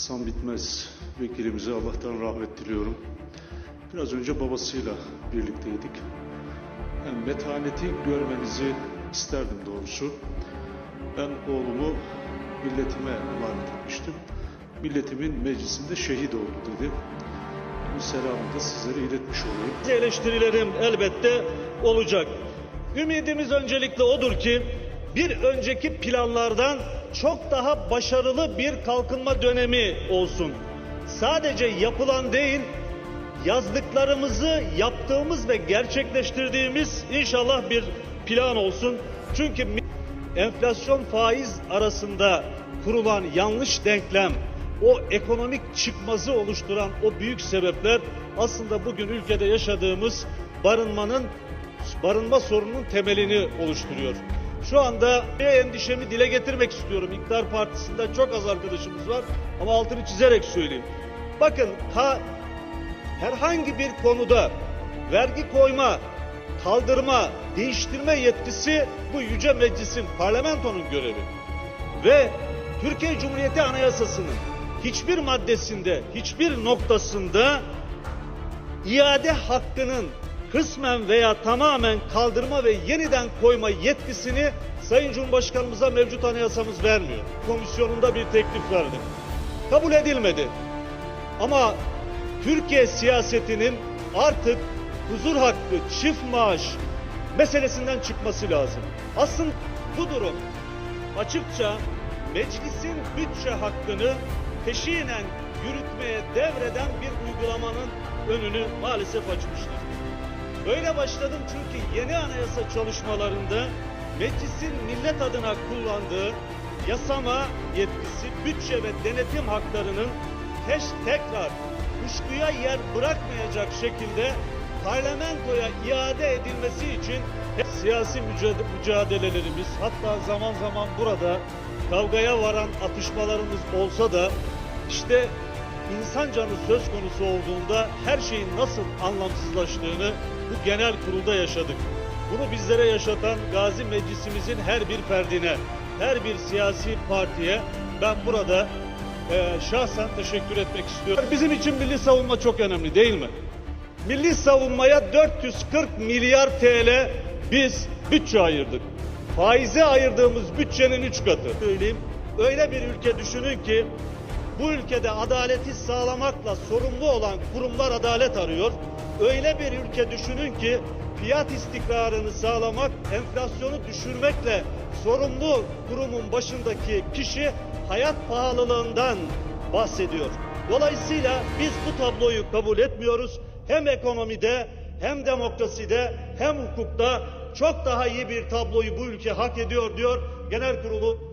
Hasan Bitmez vekilimize Allah'tan rahmet diliyorum. Biraz önce babasıyla birlikteydik. Yani metaneti görmenizi isterdim doğrusu. Ben oğlumu milletime emanet etmiştim. Milletimin meclisinde şehit oldu dedi. Bu selamı da sizlere iletmiş olayım. eleştirilerim elbette olacak. Ümidimiz öncelikle odur ki bir önceki planlardan çok daha başarılı bir kalkınma dönemi olsun. Sadece yapılan değil, yazdıklarımızı yaptığımız ve gerçekleştirdiğimiz inşallah bir plan olsun. Çünkü enflasyon faiz arasında kurulan yanlış denklem, o ekonomik çıkmazı oluşturan o büyük sebepler aslında bugün ülkede yaşadığımız barınmanın barınma sorununun temelini oluşturuyor. Şu anda endişemi dile getirmek istiyorum. İktidar Partisi'nden çok az arkadaşımız var ama altını çizerek söyleyeyim. Bakın ha herhangi bir konuda vergi koyma, kaldırma, değiştirme yetkisi bu yüce meclisin, parlamentonun görevi. Ve Türkiye Cumhuriyeti Anayasası'nın hiçbir maddesinde, hiçbir noktasında iade hakkının kısmen veya tamamen kaldırma ve yeniden koyma yetkisini Sayın Cumhurbaşkanımıza mevcut anayasamız vermiyor. Komisyonunda bir teklif verdik. Kabul edilmedi. Ama Türkiye siyasetinin artık huzur hakkı, çift maaş meselesinden çıkması lazım. Aslında bu durum açıkça meclisin bütçe hakkını peşinen yürütmeye devreden bir uygulamanın önünü maalesef açmıştır. Böyle başladım çünkü yeni anayasa çalışmalarında meclisin millet adına kullandığı yasama yetkisi, bütçe ve denetim haklarının teş tekrar kuşkuya yer bırakmayacak şekilde parlamentoya iade edilmesi için siyasi mücadele- mücadelelerimiz hatta zaman zaman burada kavgaya varan atışmalarımız olsa da işte insan canı söz konusu olduğunda her şeyin nasıl anlamsızlaştığını bu genel kurulda yaşadık. Bunu bizlere yaşatan Gazi Meclisimizin her bir ferdine, her bir siyasi partiye ben burada eee, şahsen teşekkür etmek istiyorum. Bizim için milli savunma çok önemli değil mi? Milli savunmaya 440 milyar TL biz bütçe ayırdık. Faize ayırdığımız bütçenin 3 katı. Söyleyeyim. Öyle bir ülke düşünün ki bu ülkede adaleti sağlamakla sorumlu olan kurumlar adalet arıyor. Öyle bir ülke düşünün ki fiyat istikrarını sağlamak, enflasyonu düşürmekle sorumlu kurumun başındaki kişi hayat pahalılığından bahsediyor. Dolayısıyla biz bu tabloyu kabul etmiyoruz. Hem ekonomide hem demokraside hem hukukta çok daha iyi bir tabloyu bu ülke hak ediyor diyor. Genel kurulu